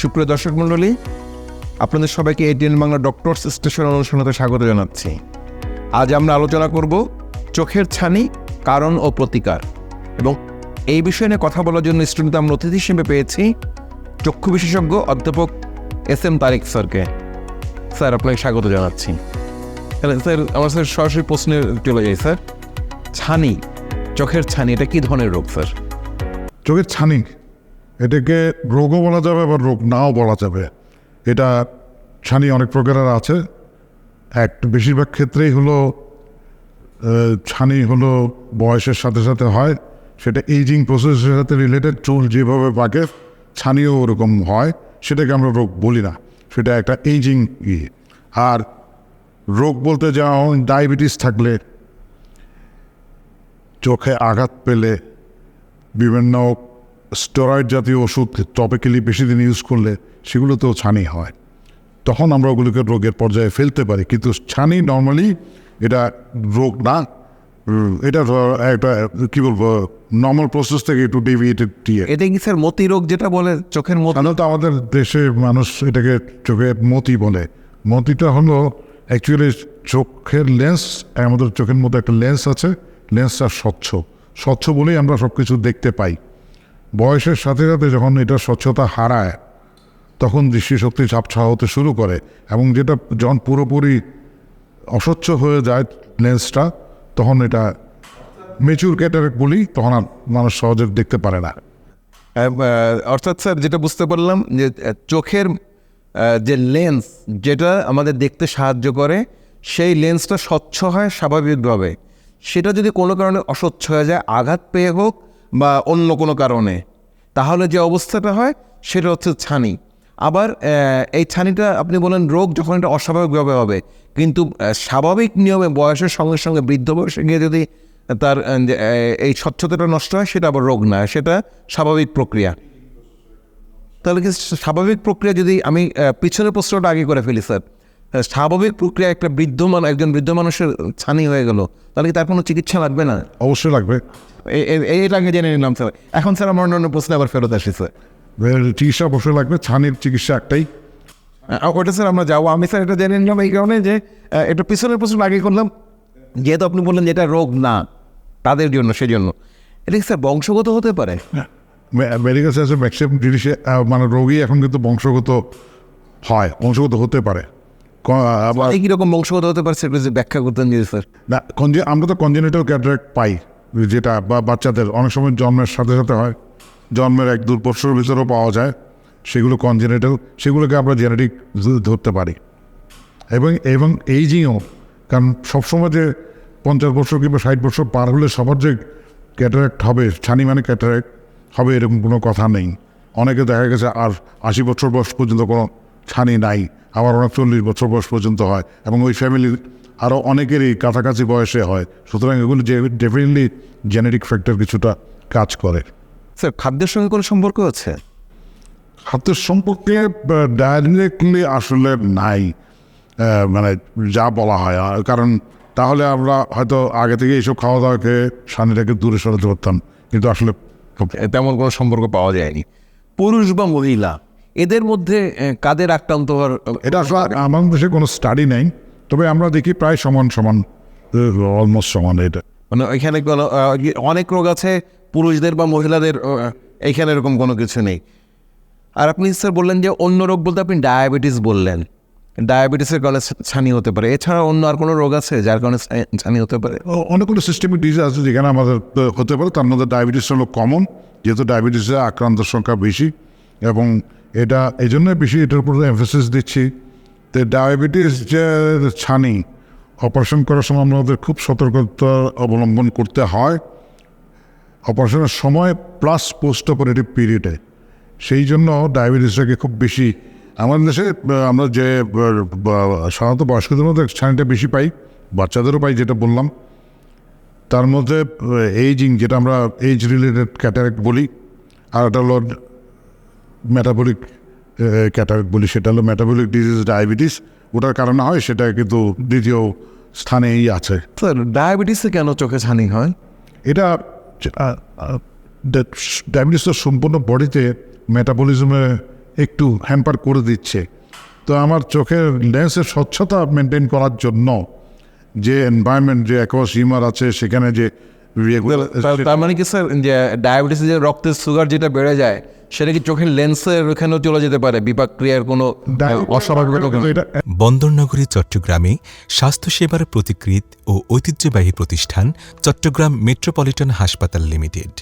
সুপ্রিয় দর্শক মণ্ডলী, আপনাদের সবাইকে এটিএন বাংলা ডক্টরস স্টেশন অনুষ্ঠানতে স্বাগত জানাচ্ছি। আজ আমরা আলোচনা করব চোখের ছানি, কারণ ও প্রতিকার এবং এই বিষয় নিয়ে কথা বলার জন্য স্টুডেন্ট আমরা অতিথি হিসেবে পেয়েছি চক্ষু বিশেষজ্ঞ অধ্যাপক এস এম তারিক স্যারকে। স্যার, আপনাকে স্বাগত জানাচ্ছি। তাহলে স্যার, আমার স্যার সরাসরি প্রশ্নে চলে যাই, স্যার। ছানি, চোখের ছানি, এটা কি ধরনের রোগ, স্যার? চোখের ছানি এটাকে রোগও বলা যাবে আবার রোগ নাও বলা যাবে। এটা ছানি অনেক প্রকারের আছে। এক, বেশিরভাগ ক্ষেত্রেই হলো ছানি হলো বয়সের সাথে সাথে হয়। সেটা এইজিং প্রসেসের সাথে রিলেটেড চুল যেভাবে পাকে, ছানিও ওরকম হয়। সেটাকে আমরা রোগ বলি না। সেটা একটা এইজিং ইয়ে আর রোগ বলতে যেমন ডায়াবেটিস থাকলে, চোখে আঘাত পেলে, বিভিন্ন স্টেরয়েড জাতীয় ওষুধ টপিক্যালি বেশি দিন ইউজ করলে সেগুলোতেও ছানি হয়। তখন আমরা ওগুলোকে রোগের পর্যায়ে ফেলতে পারি কিন্তু ছানি নর্মালি এটা রোগ না। এটা একটা কী বলব নর্মাল প্রসেস থেকে একটু ডেভিয়েটেড দিয়ে। এটা কি স্যার মতি রোগ যেটা বলে চোখের মতি? সাধারণত আমাদের দেশে মানুষ এটাকে চোখের মতি বলে। মতিটা হলো অ্যাকচুয়ালি চোখের লেন্স আমাদের চোখের মতো একটা লেন্স আছে লেন্সটা স্বচ্ছ। স্বচ্ছ বলেই আমরা সব কিছু দেখতে পাই। বয়সের সাথে সাথে যখন এটা স্বচ্ছতা হারায়, তখন দৃষ্টিশক্তি ঝাপছা হতে শুরু করে এবং যেটা যখন পুরোপুরি অস্বচ্ছ হয়ে যায় লেন্সটা তখন এটা মেচুর ক্যাটারেক্ট বলি তখন আর মানুষ সহজে দেখতে পারে না। অর্থাৎ স্যার, যেটা বুঝতে পারলাম যে চোখের যে লেন্স যেটা আমাদের দেখতে সাহায্য করে, সেই লেন্সটা স্বচ্ছ হয় স্বাভাবিকভাবে। সেটা যদি কোনো কারণে অস্বচ্ছ হয়ে যায়, আঘাত পেয়ে হোক বা অন্য কোনো কারণে। তাহলে যে অবস্থাটা হয়, সেটা হচ্ছে ছানি। আবার এই ছানিটা আপনি বলেন রোগ যখন এটা অস্বাভাবিকভাবে হবে, কিন্তু স্বাভাবিক নিয়মে বয়সের সঙ্গে সঙ্গে, বৃদ্ধ বয়সে গিয়ে যদি তার এই স্বচ্ছতাটা নষ্ট হয়, সেটা আবার রোগ না, সেটা স্বাভাবিক প্রক্রিয়া। তাহলে কি স্বাভাবিক প্রক্রিয়া যদি আমি পিছনের প্রশ্নটা আগে করে ফেলি, স্যার। স্বাভাবিক প্রক্রিয়া একটা বৃদ্ধ মান, একজন বৃদ্ধ মানুষের ছানি হয়ে গেল, তাহলে কি তার কোনো চিকিৎসা লাগবে না? অবশ্যই লাগবে। এ- এ- এইটা আগে জেনে নিলাম স্যার এখন স্যার আমার অন্য প্রশ্নে আবার ফেরত আসি স্যার চিকিৎসা অবশ্যই লাগবে ছানির চিকিৎসা একটাই। ওটা স্যার আমরা যাব। আমি স্যার এটা জেনে নিলাম এই কারণে যে এটা পিছনের প্রশ্ন আগে করলাম। যেহেতু আপনি বললেন যে এটা রোগ না তাদের জন্য সেই জন্য এটা স্যার বংশগত হতে পারে? মেডিকেল সায়েন্সের ম্যাক্সিমাম জিনিসে মানে রোগী এখন কিন্তু বংশগত হয় বংশগত হতে পারে। আবার এই কীরকম বংশগত হতে পারে সেটা ব্যাখ্যা করতেন যে স্যার। না আমরা তো কনজেনিটাল ক্যাটারাক্ট পাই। যেটা বা বাচ্চাদের অনেক সময় জন্মের সাথে সাথে হয়, জন্মের এক দু বছরের ভিতরেও পাওয়া যায়, সেগুলো কনজেনিটাল সেগুলোকে আমরা জেনেটিক ধরতে পারি। এবং এবং এইজিংও কারণ সবসময় যে পঞ্চাশ বছর কিংবা ষাট বছর পার হলে সবার যে ক্যাটারাক্ট হবে, ছানি মানে ক্যাটারাক্ট হবে এরকম কোনো কথা নেই। অনেকে দেখা গেছে আর আশি বছর বয়স পর্যন্ত কোনো ছানি নাই, আবার অনেক চল্লিশ বছর বয়স পর্যন্ত হয়, এবং ওই ফ্যামিলির আরও অনেকেরই কাছাকাছি বয়সে হয়। সুতরাং এগুলো যে ডেফিনেটলি জেনেটিক ফ্যাক্টর কিছুটা কাজ করে। স্যার খাদ্যের সঙ্গে কোনো সম্পর্ক আছে? খাদ্যের সম্পর্কে ডাইরেক্টলি আসলে নাই। মানে যা বলা হয়। কারণ তাহলে আমরা হয়তো আগে থেকে এইসব খাওয়া দাওয়া খেয়ে সানিটাকে দূরে সরাতে পারতাম। কিন্তু আসলে তেমন কোনো সম্পর্ক পাওয়া যায়নি। পুরুষ বা মহিলা এদের মধ্যে কাদের আক্রান্ত হওয়ার এটা আসলে আমার দেশে কোনো স্টাডি নেই। তবে আমরা দেখি প্রায় সমান সমান অলমোস্ট সমান এটা। মানে এখানে কোনো অনেক রোগ আছে পুরুষদের বা মহিলাদের আহ, এইখানে এরকম কোনো কিছু নেই। আর আপনি স্যার বললেন যে অন্য রোগ বলতে আপনি ডায়াবেটিস বললেন। ডায়াবেটিসের কারণে ছানি হতে পারে। এছাড়া অন্য আর কোনো রোগ আছে যার কারণে ছানি হতে পারে? অনেকগুলো সিস্টেমিক ডিজিজ আছে যেখানে আমাদের হতে পারে। তার মধ্যে ডায়াবেটিস হলো কমন যেহেতু ডায়াবেটিসে আক্রান্তের সংখ্যা বেশি এবং এটা এই জন্য বেশি এটার উপর এমফেসিস দিচ্ছি। তো ডায়াবেটিস যে ছানি, অপারেশন করার সময় আমাদের খুব সতর্কতা অবলম্বন করতে হয়। অপারেশনের সময় প্লাস পোস্ট অপারেটিভ পিরিয়ডে সেই জন্য ডায়াবেটিসটাকে খুব বেশি, আমাদের দেশে, আমরা যে, সাধারণত বয়স্কদের মধ্যে ছানিটা বেশি পাই, বাচ্চাদেরও পাই যেটা বললাম। তার মধ্যে এইজিং যেটা আমরা এইজ রিলেটেড ক্যাটারেক্ট বলি, আর একটা হলো মেটাবলিক ক্যাটারেক্ট বলি সেটা হলো মেটাবলিক ডিজিজ ডায়াবেটিস ওটার কারণে হয় সেটা কিন্তু দ্বিতীয় স্থানেই আছে। স্যার ডায়াবেটিসে কেন চোখে ছানি হয়? এটা ডায়াবেটিস তো সম্পূর্ণ বডিতে মেটাবলিজমে একটু হ্যাম্পার করে দিচ্ছে। তো আমার চোখের লেন্সের স্বচ্ছতা মেনটেন করার জন্য যে এনভায়রনমেন্ট যে অ্যাকোয়াস আছে সেখানে যে তার মানে কি স্যার যে ডায়াবেটিস যে রক্তের সুগার যেটা বেড়ে যায় সেটা কি চোখের লেন্সের ওখানেও চলে যেতে পারে? বিপাক ক্রিয়ার কোনো বন্দরনগরী চট্টগ্রামে স্বাস্থ্যসেবার প্রতিকৃত ও ঐতিহ্যবাহী প্রতিষ্ঠান চট্টগ্রাম মেট্রোপলিটন হাসপাতাল লিমিটেড।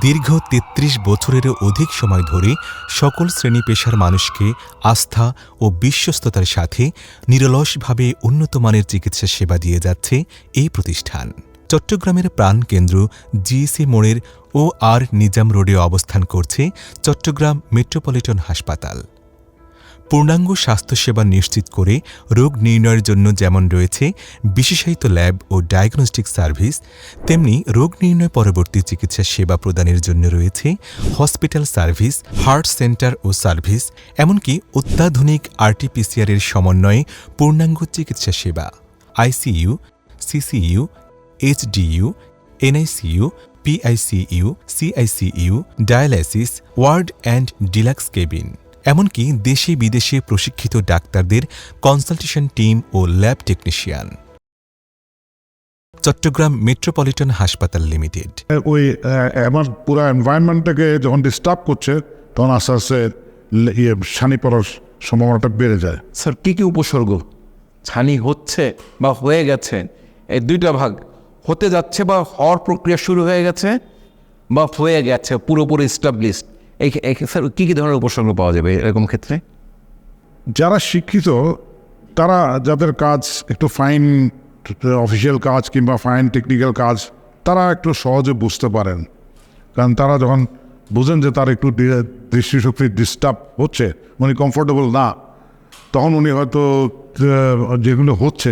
দীর্ঘ ৩৩ বছরেরও অধিক সময় ধরে সকল শ্রেণি পেশার মানুষকে আস্থা ও বিশ্বস্ততার সাথে নিরলসভাবে উন্নতমানের চিকিৎসা সেবা দিয়ে যাচ্ছে এই প্রতিষ্ঠান। চট্টগ্রামের প্রাণকেন্দ্র জিএসি মোড়ের ও আর নিজাম রোডে অবস্থান করছে চট্টগ্রাম মেট্রোপলিটন হাসপাতাল। পূর্ণাঙ্গ স্বাস্থ্যসেবা নিশ্চিত করে রোগ নির্ণয়ের জন্য যেমন রয়েছে বিশেষায়িত ল্যাব ও ডায়াগনস্টিক সার্ভিস, তেমনি রোগ নির্ণয় পরবর্তী চিকিৎসা সেবা প্রদানের জন্য রয়েছে হসপিটাল সার্ভিস, হার্ট সেন্টার ও সার্ভিস, এমনকি অত্যাধুনিক আরটিপিসিআর এর সমন্বয়ে পূর্ণাঙ্গ চিকিৎসা সেবা, ICU, CCU, HDU, NICU PICU CICU dialysis ward and deluxe cabin এমনকি দেশে বিদেশে প্রশিক্ষিত ডাক্তারদের কনসালটেশন টিম ও ল্যাব টেকনিশিয়ান চট্টগ্রাম মেট্রোপলিটন হাসপাতাল লিমিটেড। ওই আমার পুরো এনভায়রনমেন্টটাকে যখন ডিস্টার্ব করছে তখন আস্তে আস্তে ইয়ে ছানি পড়ার সম্ভাবনাটা বেড়ে যায়। স্যার কী কী উপসর্গ? ছানি হচ্ছে বা হয়ে গেছে এই দুইটা ভাগ। হতে যাচ্ছে বা হওয়ার প্রক্রিয়া শুরু হয়ে গেছে বা হয়ে গেছে, পুরোপুরি স্টাবলিশড এই স্যার কী কী ধরনের উপসর্গ পাওয়া যাবে এরকম ক্ষেত্রে? যারা শিক্ষিত, তারা যাদের কাজ একটু ফাইন অফিসিয়াল কাজ কিংবা ফাইন টেকনিক্যাল কাজ, তারা একটু সহজে বুঝতে পারেন। কারণ তারা যখন বুঝেন যে তার একটু দৃষ্টিশক্তি ডিস্টার্ব হচ্ছে উনি কমফোর্টেবল না, তখন উনি হয়তো যেগুলো হচ্ছে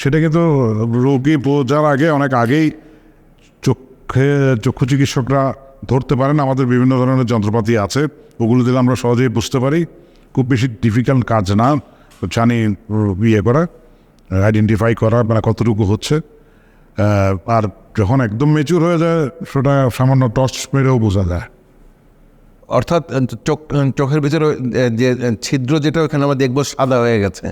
সেটা কিন্তু রোগী বোঝার আগে, অনেক আগেই চোখে, চক্ষু চিকিৎসকরা ধরতে পারেন। আমাদের বিভিন্ন ধরনের যন্ত্রপাতি আছে, ওগুলো দিলে আমরা সহজেই বুঝতে পারি। খুব বেশি ডিফিকাল্ট কাজ না, জানি ইয়ে করা আইডেন্টিফাই করা মানে কতটুকু হচ্ছে। আর যখন একদম মেচুর হয়ে যায়, সেটা সামান্য টর্চ মেরেও বোঝা যায়। অর্থাৎ, চোখ, চোখের ভিতরে যে, ছিদ্র যেটা, ওখানে আমরা দেখব সাদা হয়ে গেছে।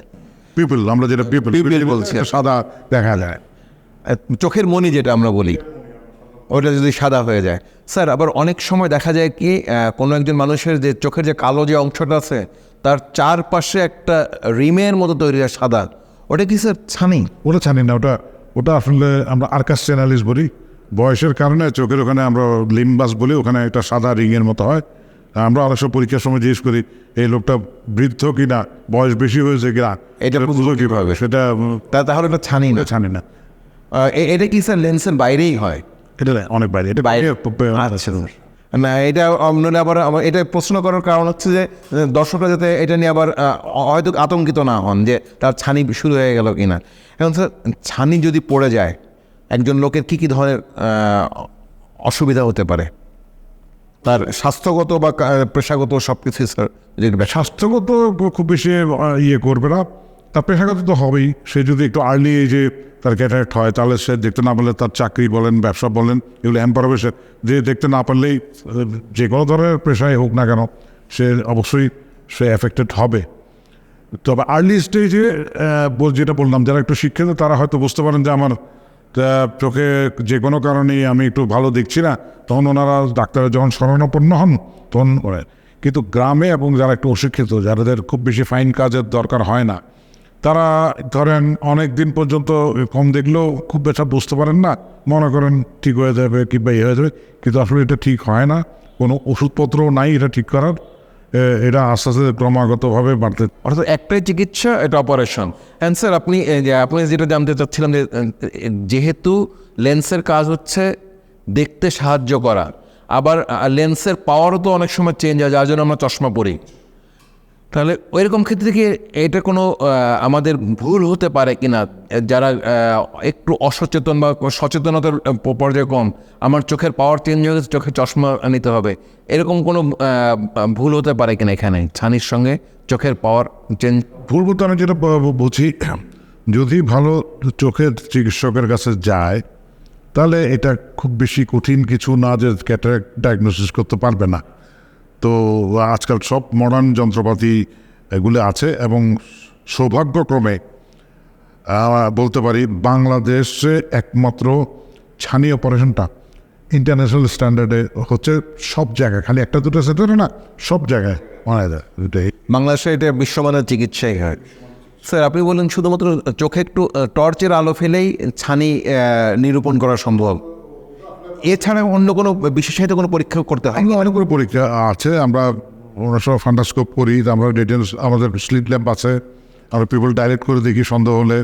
পিপল আমরা যেটা পিপল বলছি। সাদা দেখা যায়। চোখের মনি যেটা আমরা বলি ওটা যদি সাদা হয়ে যায়। স্যার আবার অনেক সময় দেখা যায় কি কোনো একজন মানুষের যে চোখের যে কালো যে অংশটা আছে তার চারপাশে একটা রিমের মতো তৈরি হয় সাদা। ওটা কি স্যার ছানি? ওটা ছানি না ওটা ওটা আসলে আমরা আর্কাস চ্যানালিস বলি। বয়সের কারণে চোখের ওখানে আমরা লিম্বাস বলি ওখানে একটা সাদা রিংয়ের মতো হয়। আমরা অনেক সময় পরীক্ষার সময় জিজ্ঞেস করি এই লোকটা বৃদ্ধ কিনা? বয়স বেশি হয়েছে কিনা? এটা বুঝব কীভাবে? সেটা তা তাহলে এটা ছানি না। জানি না এটা কি স্যার লেন্সের বাইরেই হয়? এটা অনেক বাইরে। এটা বাইরে। আচ্ছা না এটা অন্য আবার এটা প্রশ্ন করার কারণ হচ্ছে যে দর্শকরা যাতে এটা নিয়ে আবার হয়তো আতঙ্কিত না হন যে তার ছানি শুরু হয়ে গেল কিনা। এখন স্যার ছানি যদি পড়ে যায় একজন লোকের কি কি ধরনের অসুবিধা হতে পারে? তার স্বাস্থ্যগত বা পেশাগত সব কিছুই স্যার ব্যাখ্যা- স্বাস্থ্যগত খুব বেশি ইয়ে করবে না। তার পেশাগত তো হবেই। সে যদি একটু আর্লি এজে তার ক্যাটারেক্ট হয়, তাহলে সে দেখতে না পারলে তার চাকরি বলেন, ব্যবসা বলেন, এগুলো হ্যাম্পার যে দেখতে না পারলেই যে কোনো ধরনের পেশায় হোক না কেন, সে অবশ্যই সে এফেক্টেড হবে। তবে আর্লি স্টেজে যেটা বললাম, যারা একটু শিক্ষিত, তারা হয়তো বুঝতে পারেন যে আমার চোখে যে কোনো কারণেই আমি একটু ভালো দেখছি না, তখন ওনারা ডাক্তারের যখন শরণাপন্ন হন, তখন করে কিন্তু গ্রামে এবং যারা একটু অশিক্ষিত, যাদের খুব বেশি ফাইন কাজের দরকার হয় না, তারা ধরেন অনেক দিন পর্যন্ত কম দেখলেও খুব বেশা বুঝতে পারেন না, মনে করেন ঠিক হয়ে যাবে কিংবা ইয়ে হয়ে যাবে, কিন্তু আসলে এটা ঠিক হয় না, কোনো ওষুধপত্রও নাই এটা ঠিক করার। এটা আস্তে আস্তে ক্রমাগতভাবে বাড়তে অর্থাৎ একটাই চিকিৎসা, এটা অপারেশন। অ্যান্ড স্যার আপনি আপনি যেটা জানতে চাচ্ছিলাম যে যেহেতু লেন্সের কাজ হচ্ছে দেখতে সাহায্য করা, আবার লেন্সের পাওয়ারও তো অনেক সময় চেঞ্জ হয়, যার জন্য আমরা চশমা পরি। তাহলে ওইরকম ক্ষেত্রে কি এটা কোনো আমাদের ভুল হতে পারে কিনা? যারা একটু অসচেতন বা সচেতনতার পর্যায়ে কম, আমার চোখের পাওয়ার চেঞ্জ হয়ে গেছে, চোখে চশমা নিতে হবে। এরকম কোনো ভুল হতে পারে কিনা এখানে? ছানির সঙ্গে চোখের পাওয়ার চেঞ্জ ভুল বলতে আমি যেটা বুঝি যদি ভালো চোখের চিকিৎসকের কাছে যায়, তাহলে এটা খুব বেশি কঠিন কিছু না যে ক্যাটারাক্ট ডায়াগনোসিস করতে পারবে না। তো আজকাল সব মডার্ন যন্ত্রপাতি এগুলো আছে এবং সৌভাগ্যক্রমে বলতে পারি বাংলাদেশে একমাত্র ছানি অপারেশনটা ইন্টারন্যাশনাল স্ট্যান্ডার্ডে হচ্ছে সব জায়গায়, খালি একটা দুটো সেটারে না, সব জায়গায় মানা যায় বাংলাদেশে এটা বিশ্বমানের চিকিৎসাই হয়। স্যার, আপনি বললেন শুধুমাত্র চোখে একটু টর্চের আলো ফেলেই ছানি নিরূপণ করা সম্ভব। এছাড়া অন্য কোনো বিশেষায়িত কোনো পরীক্ষা করতে হয়? অনেকগুলো পরীক্ষা আছে আমরা অনেক সময় ফান্ডাস্কোপ করি আমরা ডিটেলস আমাদের স্লিট ল্যাম্প আছে আমরা পিপল ডাইরেক্ট করে দেখি সন্দেহ হলে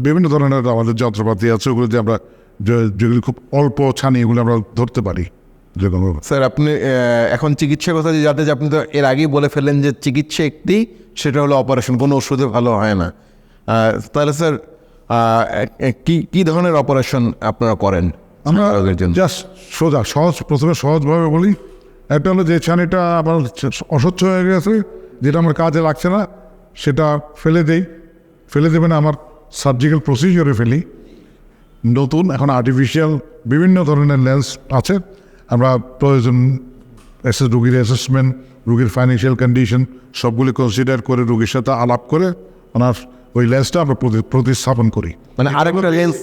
বিভিন্ন ধরনের আমাদের যন্ত্রপাতি আছে ওগুলো দিয়ে আমরা যে- যেগুলি খুব অল্প ছানি এগুলো আমরা ধরতে পারি স্যার আপনি এখন চিকিৎসার কথা যে যাতে যে আপনি তো এর আগেই বলে ফেললেন যে চিকিৎসা একটি সেটা হলো অপারেশন কোনো ওষুধে ভালো হয় না। তাহলে স্যার কি কি ধরনের অপারেশন আপনারা করেন? আমরা জাস্ট সোজা সহজ প্রথমে সহজভাবে বলি। একটা হলো যে ছানিটা আমার অস্বচ্ছ হয়ে গেছে যেটা আমার কাজে লাগছে না সেটা ফেলে দেই। ফেলে দেবে না আমার সার্জিক্যাল প্রসিজিওরে ফেলি। নতুন এখন আর্টিফিশিয়াল বিভিন্ন ধরনের লেন্স আছে। আমরা প্রয়োজন এসে রুগীর অ্যাসেসমেন্ট রুগীর ফাইন্যান্সিয়াল কন্ডিশন সবগুলি কনসিডার করে রুগীর সাথে আলাপ করে ওনার ওই লেন্সটা আমরা প্রতি- প্রতিস্থাপন করি। মানে আরেকটা লেন্স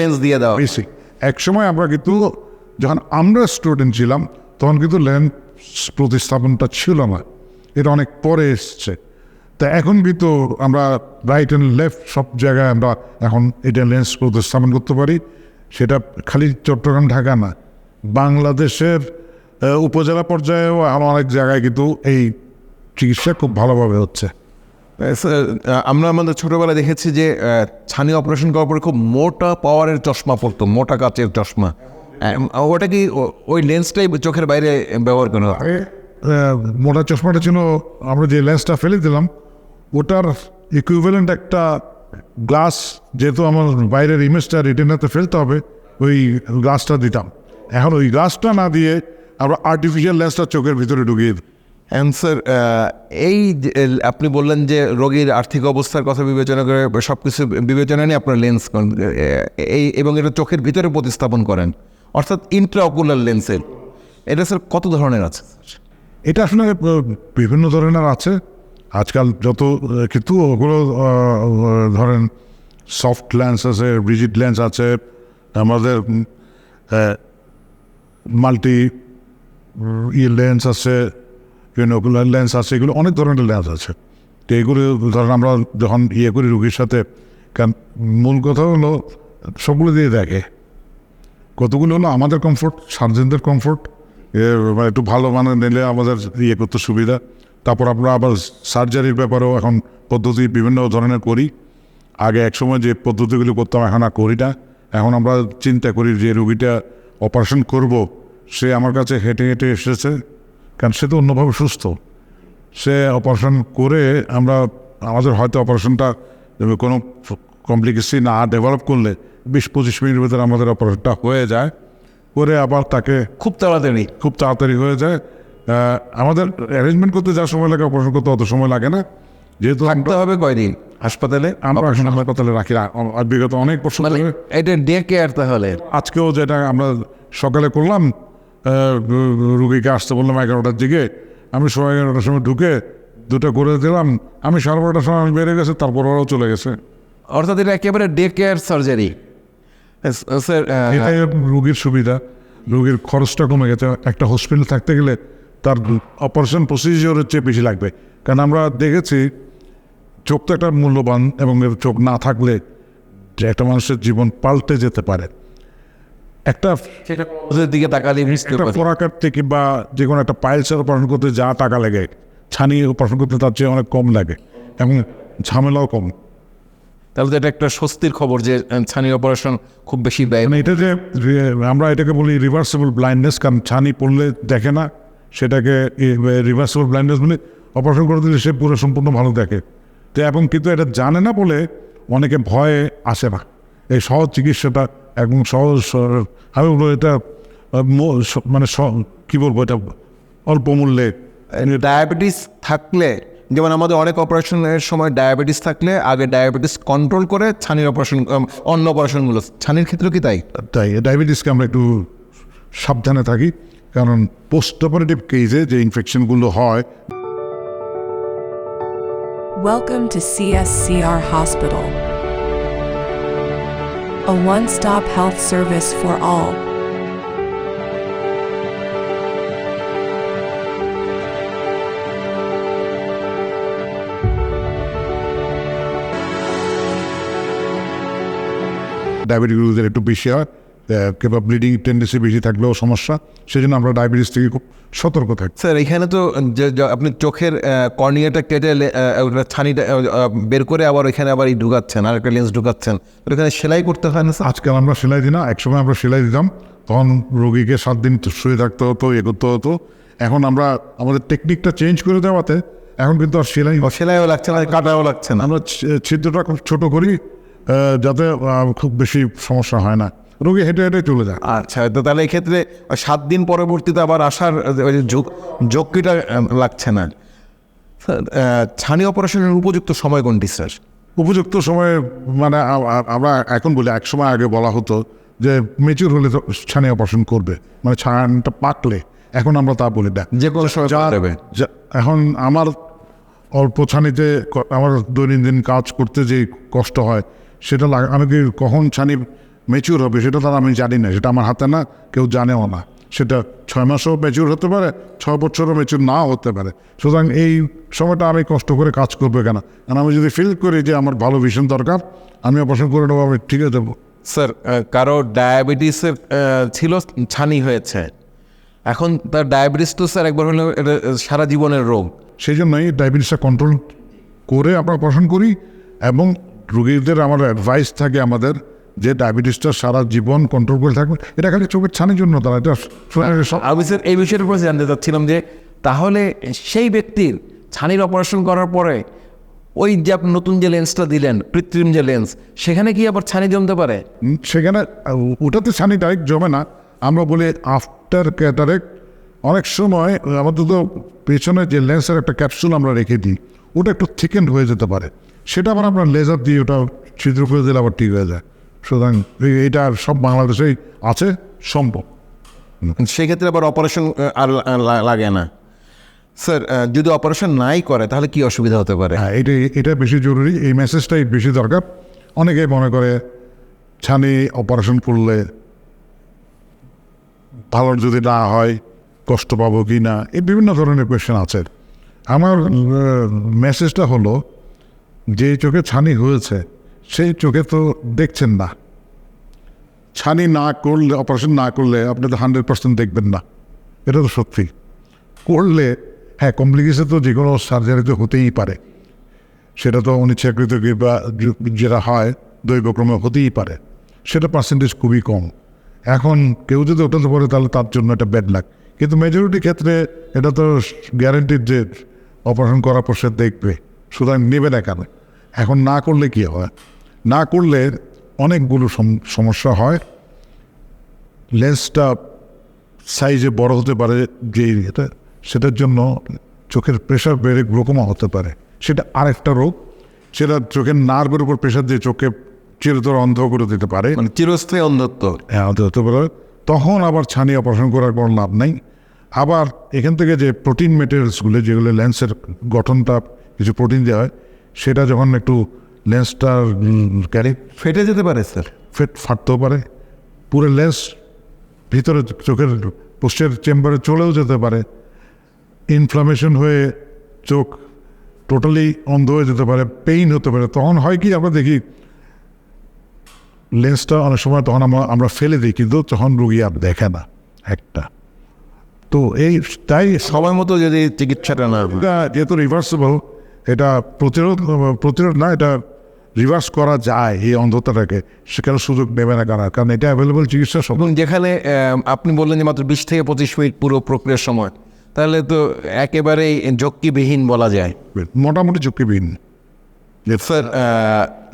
লেন্স দিয়ে দেওয়া বেশি এক সময় আমরা কিন্তু যখন আমরা স্টুডেন্ট ছিলাম তখন কিন্তু ল্যান্ড প্রতিস্থাপনটা ছিল না এটা অনেক পরে এসছে। তা এখন কিন্তু আমরা রাইট অ্যান্ড লেফট সব জায়গায় আমরা এখন এটা লেন্স প্রতিস্থাপন করতে পারি। সেটা খালি চট্টগ্রাম ঢাকা না বাংলাদেশের উপজেলা পর্যায়েও এখন অনেক জায়গায় কিন্তু এই চিকিৎসা খুব ভালোভাবে হচ্ছে। আমরা আমাদের ছোটবেলায় দেখেছি যে ছানি অপারেশন করার পরে খুব মোটা পাওয়ারের চশমা পড়তো মোটা কাচের চশমা। ওটা কি ওই লেন্সটাই চোখের বাইরে ব্যবহার করা হয়? মোটা চশমাটা ছিল, আমরা যে লেন্সটা ফেলে দিলাম, ওটার ইকুইভ্যালেন্ট একটা গ্লাস যেহেতু আমার বাইরের ইমেজটা রিটেনাতে ফেলতে হবে, ওই গ্লাসটা দিতাম। এখন ওই গ্লাসটা না দিয়ে আমরা আর্টিফিশিয়াল লেন্সটা চোখের ভিতরে ঢুকিয়ে দিই। অ্যান্সার এই যে, আপনি বললেন যে রোগীর আর্থিক অবস্থার কথা বিবেচনা করে সব কিছু বিবেচনা নিয়ে আপনার লেন্স এই এবং এটা চোখের ভিতরে প্রতিস্থাপন করেন। অর্থাৎ ইন্ট্রাঅকুলার লেন্সের এটা স্যার কত ধরনের আছে? এটা আসলে বিভিন্ন ধরনের আছে। আজকাল যত কিন্তু ওগুলো ধরেন সফট লেন্স আছে রিজিড লেন্স আছে আমাদের মাল্টি ইয়ে লেন্স আছে ইউনোকুলার লেন্স আছে, এগুলো অনেক ধরনের লেন্স আছে। তো এগুলো ধরেন আমরা যখন ইয়ে করি রুগীর সাথে কারণ মূল কথা হলো সবগুলো দিয়ে দেখে। কতগুলো হলো? আমাদের কমফোর্ট সার্জেনদের কমফোর্ট মানে একটু ভালো মানে নিলে আমাদের ইয়ে করতে সুবিধা। তারপর আমরা আবার সার্জারির ব্যাপারেও এখন পদ্ধতি বিভিন্ন ধরনের করি। আগে একসময় যে পদ্ধতিগুলি করতাম, এখন আর করি না। এখন আমরা চিন্তা করি যে রুগীটা অপারেশন করব। সে আমার কাছে হেঁটে হেঁটে এসেছে। কারণ সে তো অন্যভাবে সুস্থ। সে অপারেশন করে আমরা আমাদের হয়তো অপারেশনটা কোনো কমপ্লিকেসি না ডেভেলপ করলে বিশ পঁচিশ মিনিটের ভিতরে আমাদের অপারেশনটা হয়ে যায়। করে আবার তাকে খুব তাড়াতাড়ি। খুব তাড়াতাড়ি হয়ে যায়। আমাদের অ্যারেঞ্জমেন্ট করতে যা সময় লাগে অপারেশন করতে অত সময় লাগে না। যেহেতু থাকতে হবে কয়দিন? হাসপাতালে? আমরা হাসপাতালে রাখি বিগত অনেক বছর মানে এটা ডে কেয়ার তাহলে? আজকেও যেটা আমরা সকালে করলাম রুগীকে আসতে বললাম এগারোটার দিকে। আমি সময় এগারোটার সময় ঢুকে দুটো করে দিলাম। আমি সাড়ে বারোটার সময় আমি বেড়ে গেছে তারপর ওরাও চলে গেছে। অর্থাৎ এটা একেবারে ডে কেয়ার সার্জারি স্যার এটাই রুগীর সুবিধা। রুগীর খরচটা কমে গেছে। একটা হসপিটাল থাকতে গেলে তার অপারেশন প্রসিজিওরের চেয়ে বেশি লাগবে। কারণ আমরা দেখেছি চোখ তো একটা মূল্যবান এবং এর চোখ না থাকলে যে একটা মানুষের জীবন পাল্টে যেতে পারে। একটা ওদের দিকে তাকালে একটা ফোরাকার থেকে বা যে কোনো একটা পাইলসের অপারেশন করতে যা টাকা লাগে ছানি অপারেশন করতে তার চেয়ে অনেক কম লাগে এবং ঝামেলাও কম। তাহলে তো এটা একটা স্বস্তির খবর যে ছানি অপারেশন খুব বেশি ব্যয় মানে এটা যে আমরা এটাকে বলি রিভার্সেবল ব্লাইন্ডনেস কারণ ছানি পড়লে দেখে না সেটাকে রিভার্সেবল ব্লাইন্ডনেস বলে অপারেশন করে দিলে সে পুরো সম্পূর্ণ ভালো দেখে। তো এবং কিন্তু এটা জানে না বলে অনেকে ভয়ে আসে না। এই সহজ চিকিৎসাটা একদম সহজ সরল। আমি বলব এটা মো- মানে কি বলব এটা অল্প মূল্যে। ডায়াবেটিস থাকলে যেমন আমাদের অনেক অপারেশনের সময় ডায়াবেটিস থাকলে আগে ডায়াবেটিস কন্ট্রোল করে ছানির অপারেশন অন্য অপারেশনগুলো ছানির ক্ষেত্রে কি তাই? তাই ডায়াবেটিসকে আমরা একটু সাবধানে থাকি কারণ পোস্ট অপারেটিভ কেজে যে ইনফেকশনগুলো হয় Welcome to CSCR Hospital, a one stop health service for all. ডায়াবেটিসদের একটু বেশি হয় আহ, কিংবা ব্লিডিং টেন্ডেন্সি বেশি থাকলেও সমস্যা সেই জন্য আমরা ডায়াবেটিস থেকে খুব সতর্ক থাকি। স্যার এখানে তো আপনি চোখের কর্নিয়াটা কেটে ছানিটা বের করে আবার ওইখানে আবার এই ঢুকাচ্ছেন আর একটা লেন্স ঢুকাচ্ছেন। তো এখানে সেলাই করতে হয় না আজকাল আমরা সেলাই দিই না একসময় আমরা সেলাই দিতাম তখন রোগীকে সাত দিন শুয়ে থাকতে হতো এ করতে হতো। এখন আমরা আমাদের টেকনিকটা চেঞ্জ করে দেওয়াতে এখন কিন্তু আর সেলাই সেলাইও লাগছে না কাটাও লাগছে না। আমরা ছিদ্রটা খুব ছোটো করি যাতে খুব বেশি সমস্যা হয় না। রোগী হেঁটে হেঁটে চলে যায়। আচ্ছা তো তাহলে এক্ষেত্রে সাত দিন পরবর্তীতে আবার আসার ওই যে ঝোঁক লাগছে না। ছানি অপারেশনের উপযুক্ত সময় কোনটি স্যার? উপযুক্ত সময়ে মানে আমরা এখন বলি এক সময় আগে বলা হতো যে মেচুর হলে তো ছানি অপারেশন করবে। মানে ছানটা পাকলে এখন আমরা তা বলি না যে কোনো সময় এখন আমার অল্প ছানিতে আমার দৈনন্দিন কাজ করতে যে কষ্ট হয় সেটা লাগ- আমি কি কখন ছানি মেচুর হবে সেটা তারা আমি জানি না সেটা আমার হাতে না কেউ জানেও না। সেটা ছয় মাসও মেচুর হতে পারে ছয় বছরও মেচুর না হতে পারে। সুতরাং এই সময়টা আমি কষ্ট করে কাজ করব কেন? কারণ আমি যদি ফিল করি যে আমার ভালো ভীষণ দরকার আমি অপারেশন করে নেব আমি ঠিক দেবো। স্যার কারও ডায়াবেটিসের ছিল ছানি হয়েছে। এখন তার ডায়াবেটিস তো স্যার একবার হলে সারা জীবনের রোগ। সেই জন্যই ডায়াবেটিসটা কন্ট্রোল করে আমরা অপারেশন করি এবং রুগীদের আমার অ্যাডভাইস থাকে আমাদের যে ডায়াবেটিসটা সারা জীবন কন্ট্রোল করে থাকবে এটা খালি চোখের ছানির জন্য তারা এটা আমি স্যার এই বিষয়ের উপর জানতে চাচ্ছিলাম যে তাহলে সেই ব্যক্তির ছানির অপারেশন করার পরে ওই যে আপনি নতুন যে লেন্সটা দিলেন কৃত্রিম যে লেন্স সেখানে কি আবার ছানি জমতে পারে? সেখানে ওটাতে ছানি ডাইরেক্ট জমে না। আমরা বলি আফটার ক্যাটারেক্ট অনেক সময় আমাদের তো পেছনে যে লেন্সের একটা ক্যাপসুল আমরা রেখে দিই ওটা একটু থিকেন্ড হয়ে যেতে পারে। সেটা আবার আমরা লেজার দিয়ে ওটা ছিদ্র করে দিলে আবার ঠিক হয়ে যায়। সুতরাং এইটা সব বাংলাদেশেই আছে সম্ভব। সেক্ষেত্রে আবার অপারেশন আর লাগে না। স্যার যদি অপারেশন নাই করে তাহলে কি অসুবিধা হতে পারে? হ্যাঁ এটা এটা বেশি জরুরি এই মেসেজটাই বেশি দরকার। অনেকে মনে করে ছানি অপারেশন করলে ভালো যদি না হয় কষ্ট পাবো কি না? এই বিভিন্ন ধরনের কোয়েশ্চেন আছে। আমার মেসেজটা হলো যে চোখে ছানি হয়েছে সেই চোখে তো দেখছেন না। ছানি না করলে অপারেশন না করলে আপনি তো হান্ড্রেড পার্সেন্ট দেখবেন না। এটা তো সত্যি। করলে হ্যাঁ কমপ্লিকেশন তো যে কোনো সার্জারি তো হতেই পারে। সেটা তো অনিচ্ছাকৃত বা যেটা হয়, দৈবক্রমে হতেই পারে। সেটা পার্সেন্টেজ খুবই কম। এখন কেউ যদি ওঠাতে পারে তাহলে তার জন্য এটা ব্যাড লাগ কিন্তু মেজরিটি ক্ষেত্রে এটা তো গ্যারেন্টিড যে অপারেশন করার পর সে দেখবে। সুতরাং নেবে না কেন? এখন না করলে কি হয়? না করলে অনেকগুলো সম- সমস্যা হয়। লেন্সটা সাইজে বড় হতে পারে যে এটা সেটার জন্য চোখের প্রেশার বেড়ে গ্লোকোমা হতে পারে। সেটা আরেকটা রোগ সেটা চোখের নার্ভের উপর প্রেশার দিয়ে চোখে চিরতর অন্ধ করে দিতে পারে। মানে চিরস্থায়ী অন্ধত্ব। হ্যাঁ হতে হতে পারে। তখন আবার ছানি অপারেশন করার কোনো লাভ নেই। আবার এখান থেকে যে প্রোটিন মেটেরিয়ালসগুলো যেগুলো লেন্সের গঠনটা কিছু প্রোটিন দেওয়া হয় সেটা যখন একটু লেন্সটার ক্যারি ফেটে যেতে পারে স্যার। ফেট ফাটতেও পারে। পুরো লেন্স ভিতরে চোখের পোস্টের চেম্বারে চলেও যেতে পারে। ইনফ্লামেশন হয়ে চোখ টোটালি অন্ধ হয়ে যেতে পারে পেইন হতে পারে। তখন হয় কি আমরা দেখি লেন্সটা অনেক সময় তখন আমরা আমরা ফেলে দিই কিন্তু তখন রুগী আর দেখে না একটা। তো এই তাই সময় মতো যদি চিকিৎসাটা না এটা যেহেতু রিভার্সেবল এটা প্রতিরোধ প্রতিরোধ না এটা রিভার্স করা যায় এই অন্ধতাটাকে সেখানে সুযোগ নেবে না কারণ কারণ এটা অ্যাভেলেবল চিকিৎসা সব এবং যেখানে আপনি বললেন যে মাত্র বিশ থেকে পঁচিশ মিনিট পুরো প্রক্রিয়ার সময় তাহলে তো একেবারেই ঝক্কিবিহীন বলা যায়। মোটামুটি ঝুঁকিবিহীন স্যার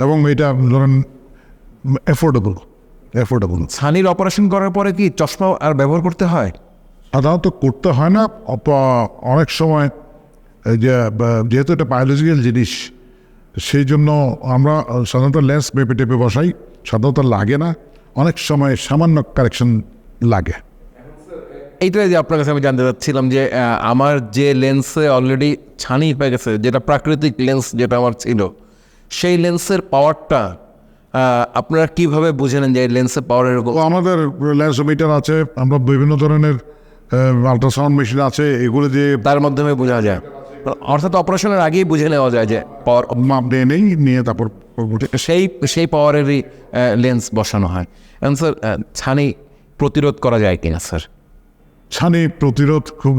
এবং এটা ধরেন অ্যাফোর্ডেবল অ্যাফোর্ডেবল ছানির অপারেশন করার পরে কি চশমা আর ব্যবহার করতে হয়? সাধারণত করতে হয় না অপ- অনেক সময় যে যেহেতু এটা বায়োলজিক্যাল জিনিস সেই জন্য আমরা সাধারণত লেন্স মেপে টেপে বসাই সাধারণত লাগে না অনেক সময় সামান্য কারেকশন লাগে। এইটাই যে আপনার কাছে আমি জানতে চাচ্ছিলাম যে আমার যে লেন্সে অলরেডি ছানি হয়ে গেছে যেটা প্রাকৃতিক লেন্স যেটা আমার ছিল সেই লেন্সের পাওয়ারটা আপনারা কীভাবে বুঝে নেন যে এই লেন্সের পাওয়ার এরকম? আমাদের মিটার আছে আমরা বিভিন্ন ধরনের আল্ট্রাসাউন্ড মেশিন আছে এগুলো দিয়ে তার মাধ্যমে বোঝা যায়। অর্থাৎ অপারেশনের আগেই বুঝে নেওয়া যায় যে পাওয়ার মাপ দিয়ে নেই নিয়ে তারপর সেই সেই পাওয়ারেরই লেন্স বসানো হয়। এখন স্যার ছানি প্রতিরোধ করা যায় কিনা স্যার ছানি প্রতিরোধ খুব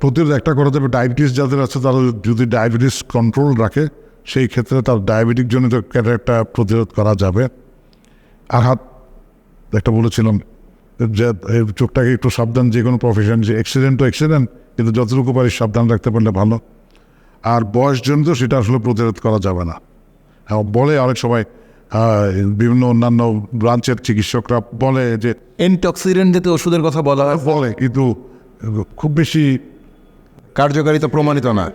প্রতিরোধ একটা করা যাবে। ডায়াবেটিস যাদের আছে তারা যদি ডায়াবেটিস কন্ট্রোল রাখে সেই ক্ষেত্রে তার ডায়াবেটিক জনিত ক্যাটারটা প্রতিরোধ করা যাবে। আর হাত একটা বলেছিলাম যে চোখটাকে একটু সাবধান যে কোনো প্রফেশন যে অ্যাক্সিডেন্ট তো অ্যাক্সিডেন্ট কিন্তু যতটুকু পারি সাবধান রাখতে পারলে ভালো। আর বয়স বয়সজনিত সেটা আসলে প্রতিরোধ করা যাবে না। হ্যাঁ বলে অনেক সময় আহ, বিভিন্ন অন্যান্য ব্রাঞ্চের চিকিৎসকরা বলে যে এন্টক্সিডেন্ট জাতীয় ওষুধের কথা বলা হয়। বলে কিন্তু খুব বেশি কার্যকারিতা প্রমাণিত না।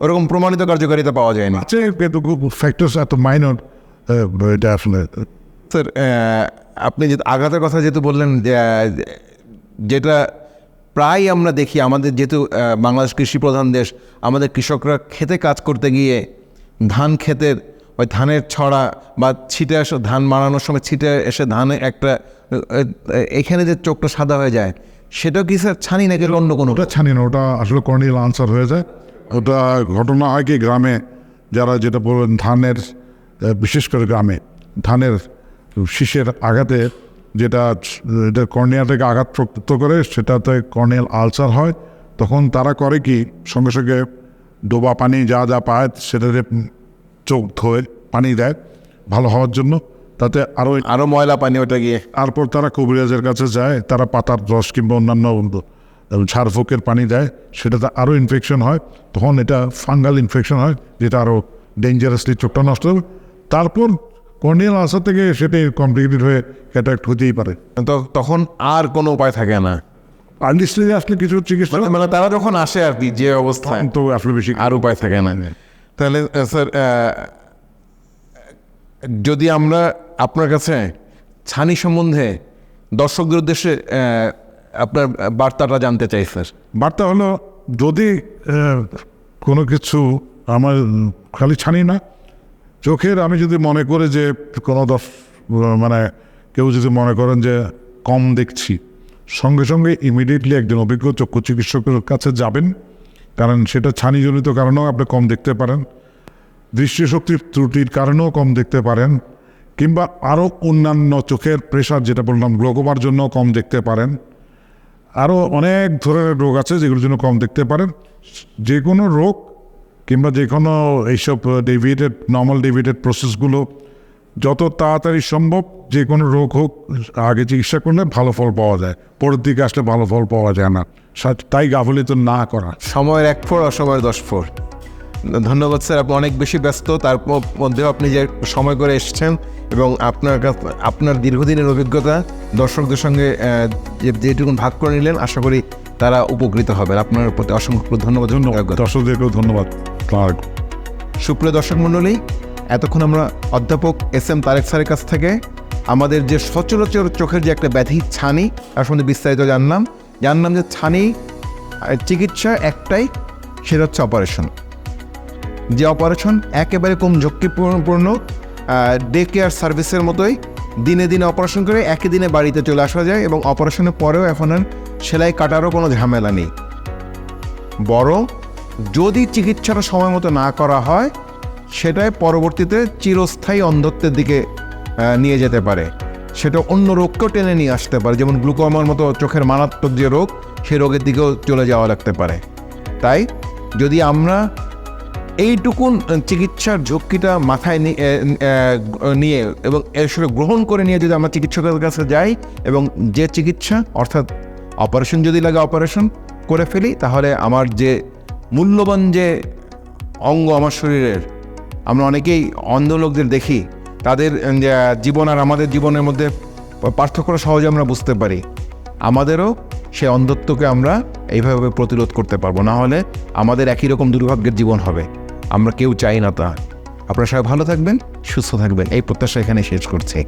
ওরকম প্রমাণিত কার্যকারিতা পাওয়া যায় না। আছে কিন্তু খুব ফ্যাক্টরস এত মাইনর এটা আসলে স্যার আপনি যে আঘাতের কথা যেহেতু বললেন যেটা প্রায় আমরা দেখি আমাদের যেহেতু বাংলাদেশ কৃষি প্রধান দেশ, আমাদের কৃষকরা খেতে কাজ করতে গিয়ে ধান ক্ষেতের ওই ধানের ছড়া বা ছিটে এসে ধান মারানোর সময় ছিটে এসে ধানে একটা এখানে যে চোখটা সাদা হয়ে যায়, সেটা কি স্যার ছানি নাকি অন্য কোনো? ওটা ছানি না, ওটা আসলে কর্নিয়াল আনসার হয়ে যায়। ওটা ঘটনা হয় কি গ্রামে, যারা যেটা বলবেন ধানের বিশেষ করে গ্রামে, ধানের শীষের আঘাতে যেটা এটা কর্নিয়া থেকে আঘাত প্রযুক্ত করে সেটাতে কর্নিয়াল আলসার হয়। তখন তারা করে কি সঙ্গে সঙ্গে ডোবা পানি যা যা পায় সেটাতে চোখ ধোয় পানি দেয় ভালো হওয়ার জন্য। তাতে আরও আরও ময়লা পানি ওটা গিয়ে। তারপর তারা কবিরাজের কাছে যায় তারা পাতার রস কিংবা অন্যান্য ঝাড়ফুঁকের পানি দেয় সেটাতে আরও ইনফেকশন হয়। তখন এটা ফাঙ্গাল ইনফেকশন হয় যেটা আরও ডেঞ্জারাসলি চোখটা নষ্ট হবে। তারপর কর্নিয়াল আসার থেকে সেটাই কমপ্লিকেটেড হয়ে ক্যাটাক্ট হতেই পারে। তখন আর কোনো উপায় থাকে না। আর্লি স্টেজে আসলে কিছু চিকিৎসা মানে- মানে তারা যখন আসে আর কি যে অবস্থায় তো আসলে বেশি আর উপায় থাকে না। তাহলে স্যার যদি আমরা আপনার কাছে ছানি সম্বন্ধে দর্শকদের উদ্দেশ্যে আপনার বার্তাটা জানতে চাই স্যার। বার্তা হলো যদি কোনো কিছু আমার খালি ছানি না চোখের, আমি যদি মনে করে যে কোনো দশ মানে কেউ যদি মনে করেন যে কম দেখছি, সঙ্গে সঙ্গে ইমিডিয়েটলি একজন অভিজ্ঞ চক্ষু চিকিৎসকের কাছে যাবেন, কারণ সেটা ছানিজনিত কারণেও আপনি কম দেখতে পারেন দৃষ্টিশক্তির ত্রুটির কারণেও কম দেখতে পারেন, কিংবা আরও অন্যান্য চোখের প্রেশার যেটা বললাম, গ্লোকোমার জন্য কম দেখতে পারেন। আরও অনেক ধরনের রোগ আছে যেগুলোর জন্য কম দেখতে পারেন। যে কোনো রোগ কিংবা যে কোনো এইসব ডেভিয়েটেড নর্মাল ডেভিয়েটেড প্রসেসগুলো যত তাড়াতাড়ি সম্ভব যে কোনো রোগ হোক আগে চিকিৎসা করলে ভালো ফল পাওয়া যায়। পরের দিকে আসলে ভালো ফল পাওয়া যায় না। তাই গাফলিত না করা। সময়ের এক ফোর অসময়ের দশ ফোর ধন্যবাদ স্যার আপনি অনেক বেশি ব্যস্ত তার মধ্যেও আপনি যে সময় করে এসেছেন এবং আপনার কাছ আপনার দীর্ঘদিনের অভিজ্ঞতা দর্শকদের সঙ্গে যেটুকু ভাগ করে নিলেন আশা করি তারা উপকৃত হবেন। আপনার প্রতি অসংখ্য ধন্যবাদ। ধন্যবাদ। দর্শকদেরকেও ধন্যবাদ। তার সুপ্রিয় দর্শক মণ্ডলী, এতক্ষণ আমরা অধ্যাপক এস এম তারেক স্যারের কাছ থেকে আমাদের যে সচরাচর চোখের যে একটা ব্যাধি ছানি, তার সম্বন্ধে বিস্তারিত জানলাম। জানলাম যে ছানি চিকিৎসা একটাই, সেটা হচ্ছে অপারেশন। যে অপারেশন একেবারে কম ঝক্কিপূর্ণ ডে কেয়ার সার্ভিসের মতোই, দিনে দিনে অপারেশন করে একই দিনে বাড়িতে চলে আসা যায় এবং অপারেশনের পরেও এখন আর সেলাই কাটারও কোনো ঝামেলা নেই। বরং যদি চিকিৎসাটা সময় মতো না করা হয়, সেটাই পরবর্তীতে চিরস্থায়ী অন্ধত্বের দিকে নিয়ে যেতে পারে। সেটা অন্য রোগকেও টেনে নিয়ে আসতে পারে, যেমন গ্লুকোমার মতো চোখের মারাত্মক যে রোগ, সেই রোগের দিকেও চলে যাওয়া লাগতে পারে। তাই যদি আমরা এইটুকুন চিকিৎসার ঝুঁকিটা মাথায় নিয়ে এবং সঙ্গে গ্রহণ করে নিয়ে যদি আমরা চিকিৎসকের কাছে যাই এবং যে চিকিৎসা, অর্থাৎ অপারেশন যদি লাগে অপারেশন করে ফেলি, তাহলে আমার যে মূল্যবান যে অঙ্গ আমার শরীরের, আমরা অনেকেই অন্ধ লোকদের দেখি, তাদের জীবন আর আমাদের জীবনের মধ্যে পার্থক্যটা সহজে আমরা বুঝতে পারি। আমাদেরও সেই অন্ধত্বকে আমরা এইভাবে প্রতিরোধ করতে পারব, না হলে আমাদের একই রকম দুর্ভাগ্যের জীবন হবে। আমরা কেউ চাই না তা। আপনারা সবাই ভালো থাকবেন, সুস্থ থাকবেন, এই প্রত্যাশা এখানে শেষ করছে।